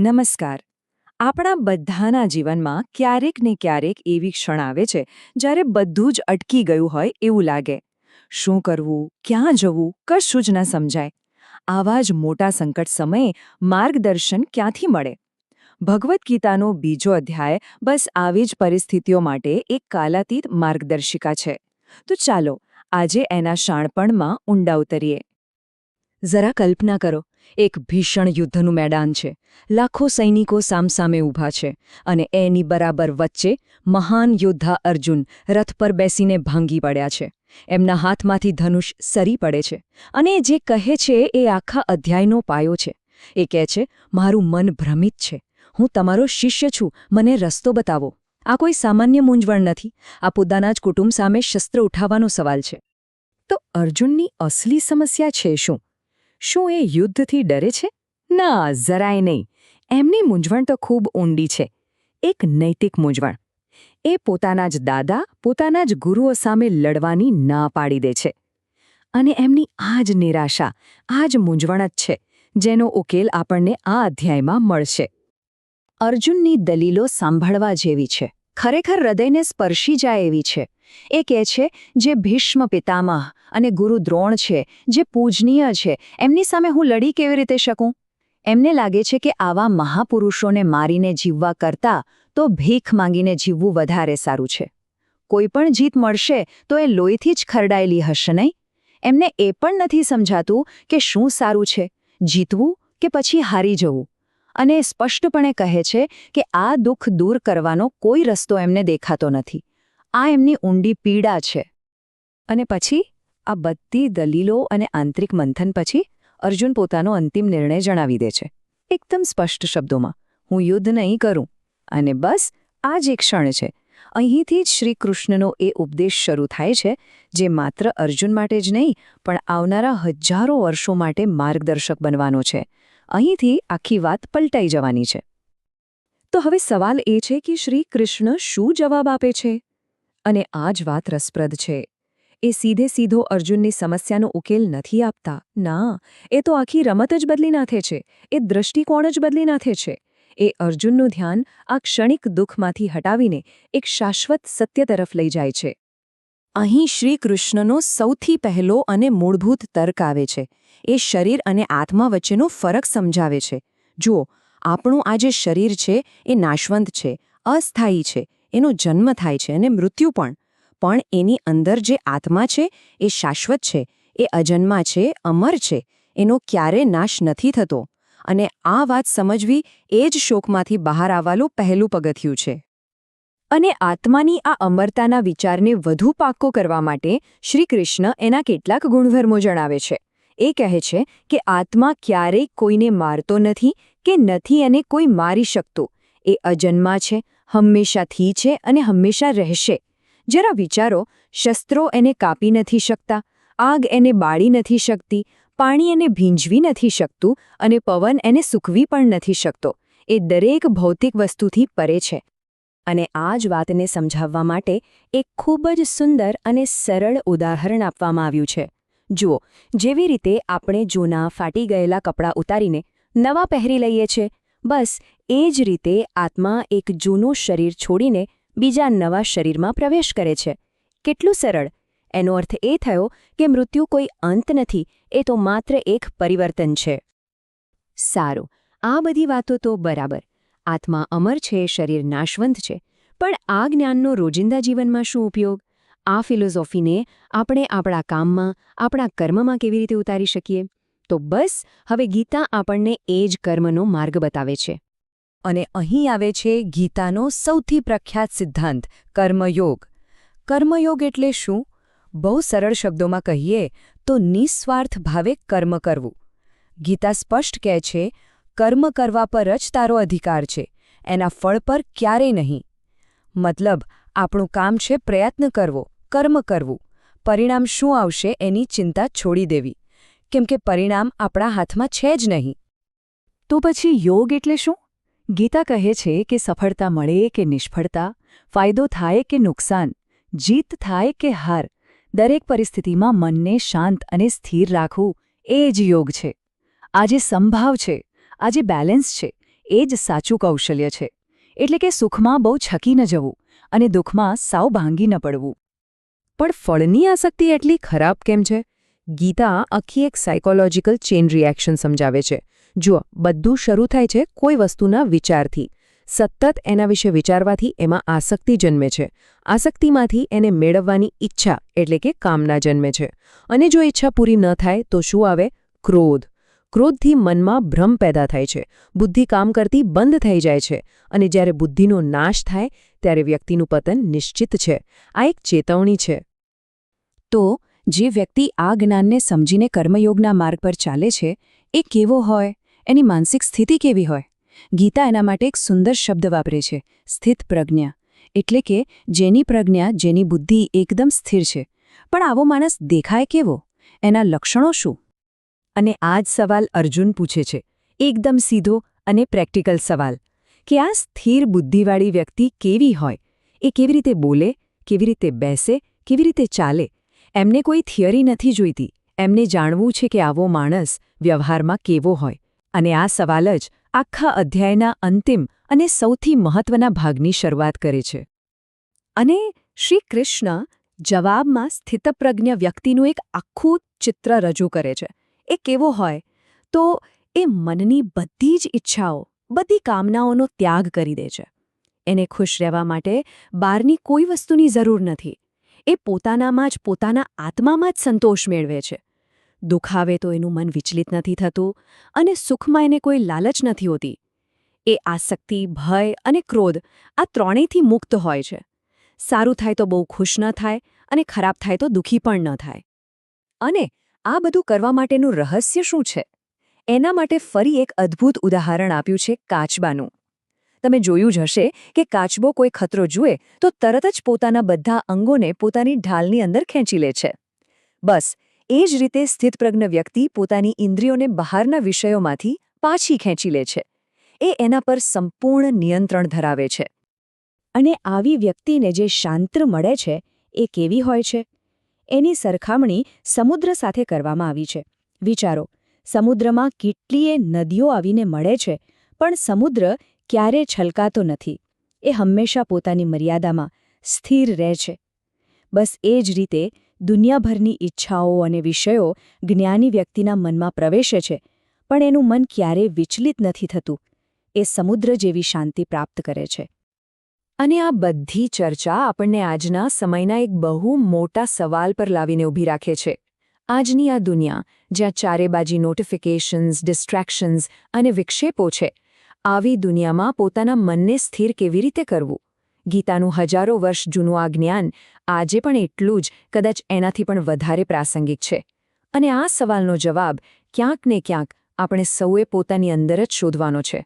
નમસ્કાર. આપણા બધાના જીવનમાં ક્યારેક ને ક્યારેક એવી ક્ષણ આવે છે, જ્યારે બધું જ અટકી ગયું હોય એવું લાગે. શું કરવું, ક્યાં જવું, કશું જ ન સમજાય. આવા જ મોટા સંકટ સમયે માર્ગદર્શન ક્યાંથી મળે? ભગવદ્ ગીતાનો બીજો અધ્યાય બસ આવી જ પરિસ્થિતિઓ માટે એક કાલાતીત માર્ગદર્શિકા છે. તો ચાલો, આજે એના શાણપણમાં ઊંડા ઉતરીએ. જરા કલ્પના કરો એક ભીષણ યુદ્ધનું મેદાન છે. લાખો સૈનિકો સામસામે ઊભા છે અને એની બરાબર વચ્ચે મહાન યોદ્ધા અર્જુન રથ પર બેસીને ભાંગી પડ્યા છે. એમના હાથમાંથી ધનુષ સરી પડે છે અને જે કહે છે એ આખા અધ્યાયનો પાયો છે. એ કહે છે, મારું મન ભ્રમિત છે. હું તમારો શિષ્ય છું. મને રસ્તો બતાવો. આ કોઈ સામાન્ય મૂંઝવણ નથી. આ પોતાના જ કુટુંબ સામે શસ્ત્ર ઉઠાવવાનો સવાલ છે. તો અર્જુનની અસલી સમસ્યા છે શું? શું એ યુદ્ધથી ડરે છે? ના, જરાય નહીં. એમની મૂંઝવણ તો ખૂબ ઊંડી છે. એક નૈતિક મૂંઝવણ. એ પોતાના જ દાદા, પોતાના જ ગુરુઓ સામે લડવાની ના પાડી દે છે. અને એમની આ જ નિરાશા, આ જ મૂંઝવણ જ છે, જેનો ઉકેલ આપણને આ અધ્યાયમાં મળશે. અર્જુનની દલીલો સાંભળવા જેવી છે. ખરેખર હૃદયને સ્પર્શી જાય એવી છે. એ કહે છે, જે ભીષ્મ પિતામહ અને ગુરુ દ્રોણ છે, જે પૂજનીય છે, એમની સામે હું લડી કેવી રીતે શકું? એમને લાગે છે કે આવા મહાપુરુષોને મારીને જીવવા કરતાં તો ભીખ માંગીને જીવવું વધારે સારું છે. કોઈ પણ જીત મળશે તો એ લોહીથી જ ખરડાયેલી હશે નહીં? એમને એ પણ નથી સમજાતું કે શું સારું છે, જીતવું કે પછી હારી જવું? અને સ્પષ્ટપણે કહે છે કે આ દુઃખ દૂર કરવાનો કોઈ રસ્તો એમને દેખાતો નથી. આ એમની ઊંડી પીડા છે. અને પછી આ બધી દલીલો અને આંતરિક મંથન પછી અર્જુન પોતાનો અંતિમ નિર્ણય જણાવી દે છે. એકદમ સ્પષ્ટ શબ્દોમાં, હું યુદ્ધ નહીં કરું. અને બસ, આ જ એક ક્ષણ છે. અહીંથી જ શ્રી કૃષ્ણનો એ ઉપદેશ શરૂ થાય છે, જે માત્ર અર્જુન માટે જ નહીં, પણ આવનારા હજારો વર્ષો માટે માર્ગદર્શક બનવાનો છે. અહીંથી આખી વાત પલટાઈ જવાની છે. તો હવે સવાલ એ છે કે શ્રી કૃષ્ણ શું જવાબ આપે છે? અને આ જ વાત રસપ્રદ છે. એ સીધે સીધો અર્જુનની સમસ્યાનો ઉકેલ નથી આપતા. ના, એ તો આખી રમત જ બદલી નાખે છે. એ દૃષ્ટિકોણ જ બદલી નાખે છે. એ અર્જુનનું ધ્યાન આ ક્ષણિક દુઃખમાંથી હટાવીને એક શાશ્વત સત્ય તરફ લઈ જાય છે. અહીં શ્રી કૃષ્ણનો સૌથી પહેલો અને મૂળભૂત તર્ક આવે છે. એ શરીર અને આત્મા વચ્ચેનો ફરક સમજાવે છે. જુઓ, આપણું આ જે શરીર છે, એ નાશવંત છે, અસ્થાયી છે. એનો જન્મ થાય છે અને મૃત્યુ પણ. પણ એની અંદર જે આત્મા છે, એ શાશ્વત છે, એ અજન્મા છે, અમર છે, એનો ક્યારે નાશ નથી થતો. અને આ વાત સમજવી એ જ શોકમાંથી બહાર આવવાનું પહેલું પગથિયું છે. અને આત્માની આ અમરતાના વિચારને વધુ પાક્કો કરવા માટે શ્રીકૃષ્ણ એના કેટલાક ગુણધર્મો જણાવે છે. એ કહે છે કે આત્મા ક્યારેય કોઈને મારતો નથી કે નથી એને કોઈ મારી શકતો. એ અજન્મા છે હંમેશાથી છે અને હંમેશા રહેશે. જરા વિચારો, શસ્ત્રો એને કાપી નથી શકતા, આગ એને બાળી નથી શકતી, પાણી એને ભીંજવી નથી શકતું અને પવન એને સૂકવી પણ નથી શકતો. એ દરેક ભૌતિક વસ્તુથી પરે છે. અને આ જ વાતને સમજાવવા માટે એક ખૂબ જ સુંદર અને સરળ ઉદાહરણ આપવામાં આવ્યું છે. જુઓ, જેવી રીતે આપણે જૂના ફાટી ગયેલા કપડાં ઉતારીને નવા પહેરી લઈએ છીએ બસ, એ જ રીતે આત્મા એક જૂનું શરીર છોડીને બીજા નવા શરીરમાં પ્રવેશ કરે છે. કેટલું સરળ. એનો અર્થ એ થયો કે મૃત્યુ કોઈ અંત નથી, એ તો માત્ર એક પરિવર્તન છે. સારું. આ બધી વાતો તો બરાબર. આત્મા અમર છે, શરીર નાશવંત છે. પણ આ જ્ઞાનનો રોજિંદા જીવનમાં શું ઉપયોગ? આ ફિલોઝોફીને આપણે આપણા કામમાં, આપણા કર્મમાં કેવી રીતે ઉતારી શકીએ? તો બસ, હવે ગીતા આપણને એ જ કર્મનો માર્ગ બતાવે છે. અને અહીં આવે છે ગીતાનો સૌથી પ્રખ્યાત સિદ્ધાંત, કર્મયોગ. કર્મયોગ એટલે શું? બહુ સરળ શબ્દોમાં કહીએ તો નિસ્વાર્થ ભાવે કર્મ કરવું. ગીતા સ્પષ્ટ કહે છે, કર્મ કરવા પર જ તારો અધિકાર છે, એના ફળ પર ક્યારેય નહીં. મતલબ, આપણું કામ છે પ્રયત્ન કરવો, કર્મ કરવું. પરિણામ શું આવશે એની ચિંતા છોડી દેવી. કેમ કે પરિણામ આપણા હાથમાં છે જ નહીં. તો પછી યોગ એટલે શું? ગીતા કહે છે કે સફળતા મળે કે નિષ્ફળતા, ફાયદો થાય કે નુકસાન, જીત થાય કે હાર, દરેક પરિસ્થિતિમાં મનને શાંત અને સ્થિર રાખવું એ જ યોગ છે. આ જે સંભાવ છે, આ જે બેલેન્સ છે, એ જ સાચું કૌશલ્ય છે. એટલે કે સુખમાં બહુ છકી ન જવું અને દુઃખમાં સાવ ભાંગી ન પડવું. પણ ફળની આસક્તિ એટલી ખરાબ કેમ છે? ગીતા આખી એક સાયકોલોજીકલ ચેન રિએક્શન સમજાવે છે. જુઓ, બધું શરૂ થાય છે કોઈ વસ્તુના વિચારથી. સતત એના વિશે વિચારવાથી એમાં આસક્તિ જન્મે છે. આસક્તિમાંથી એને મેળવવાની ઈચ્છા એટલે કે કામના જન્મે છે. અને જો ઈચ્છા પૂરી ન થાય તો શું આવે? ક્રોધ. ક્રોધથી મનમાં ભ્રમ પેદા થાય છે. બુદ્ધિ કામ કરતી બંધ થઈ જાય છે. અને જ્યારે બુદ્ધિનો નાશ થાય, ત્યારે વ્યક્તિનું પતન નિશ્ચિત છે. આ એક ચેતવણી છે. તો જે વ્યક્તિ આ જ્ઞાનને સમજીને કર્મયોગના માર્ગ પર ચાલે છે, એ કેવો હોય? એની માનસિક સ્થિતિ કેવી હોય? ગીતા એના માટે એક સુંદર શબ્દ વાપરે છે, સ્થિત પ્રજ્ઞા. એટલે કે જેની પ્રજ્ઞા, જેની બુદ્ધિ એકદમ સ્થિર છે. પણ આવો માણસ દેખાય કેવો? એના લક્ષણો શું? અને આ જ સવાલ અર્જુન પૂછે છે, એકદમ સીધો અને પ્રેક્ટિકલ સવાલ. કે આ સ્થિર બુદ્ધિવાળી વ્યક્તિ કેવી હોય? એ કેવી રીતે બોલે, કેવી રીતે બેસે, કેવી રીતે ચાલે? એમને કોઈ થિયરી નથી જોઈતી. એમને જાણવું છે કે આવો માણસ વ્યવહારમાં કેવો હોય. અને આ સવાલ જ આખા અધ્યાયના અંતિમ અને સૌથી મહત્વના ભાગની શરૂઆત કરે છે. અને શ્રી કૃષ્ણ જવાબમાં સ્થિતપ્રજ્ઞ વ્યક્તિનું એક આખું ચિત્ર રજૂ કરે છે. એ કેવો હોય? તો એ મનની બધી જ ઈચ્છાઓ, બધી કામનાઓનો ત્યાગ કરી દે છે. એને ખુશ રહેવા માટે બહારની કોઈ વસ્તુની જરૂર નથી. એ પોતાનામાં જ પોતાના આત્મામાં જ સંતોષ મેળવે છે. દુખાવે તો એનું મન વિચલિત નથી થતું અને સુખમાં એને કોઈ લાલચ નથી હોતી. એ આસક્તિ, ભય અને ક્રોધ આ ત્રણેયથી મુક્ત હોય છે. સારું થાય તો બહુ ખુશ ન થાય અને ખરાબ થાય તો દુઃખી પણ ન થાય. અને આ બધું કરવા માટેનું રહસ્ય શું છે? એના માટે ફરી એક અદ્ભુત ઉદાહરણ આપ્યું છે કાચબાનું. તમે જોયું જ હશે કે કાચબો કોઈ ખતરો જુએ તો તરત જ પોતાના બધા અંગોને પોતાની ઢાલની અંદર ખેંચી લે છે. બસ, એ જ રીતે સ્થિતપ્રજ્ઞ વ્યક્તિ પોતાની ઇન્દ્રિયોને બહારના વિષયોમાંથી પાછી ખેંચી લે છે. એ એના પર સંપૂર્ણ નિયંત્રણ ધરાવે છે. અને આવી વ્યક્તિને જે શાંત્ર મળે છે, એ કેવી હોય છે? એની સરખામણી સમુદ્ર સાથે કરવામાં આવી છે. વિચારો, સમુદ્રમાં કેટલીય નદીઓ આવીને મળે છે, પણ સમુદ્ર ક્યારે છલકાતો નથી. એ હંમેશા પોતાની મર્યાદામાં સ્થિર રહે છે. બસ એ જ રીતે દુનિયાભરની ઈચ્છાઓ અને વિષયો જ્ઞાની વ્યક્તિના મનમાં પ્રવેશે છે, પણ એનું મન ક્યારેય વિચલિત નથી થતું. એ સમુદ્ર જેવી શાંતિ પ્રાપ્ત કરે છે. અને આ બધી ચર્ચા આપણને આજના સમયના એક બહુ મોટા સવાલ પર લાવીને ઊભી રાખે છે. આજની આ દુનિયા, જ્યાં ચારેબાજી નોટિફિકેશન્સ ડિસ્ટ્રેક્શન્સ અને વિક્ષેપો છે આવી દુનિયામાં પોતાના મનને સ્થિર કેવી રીતે કરવું? ગીતાનું હજારો વર્ષ જૂનું આ જ્ઞાન આજે પણ એટલું જ, કદાચ એનાથી પણ વધારે પ્રાસંગિક છે. અને આ સવાલનો જવાબ ક્યાંક ને ક્યાંક આપણે સૌએ પોતાની અંદર જ શોધવાનો છે.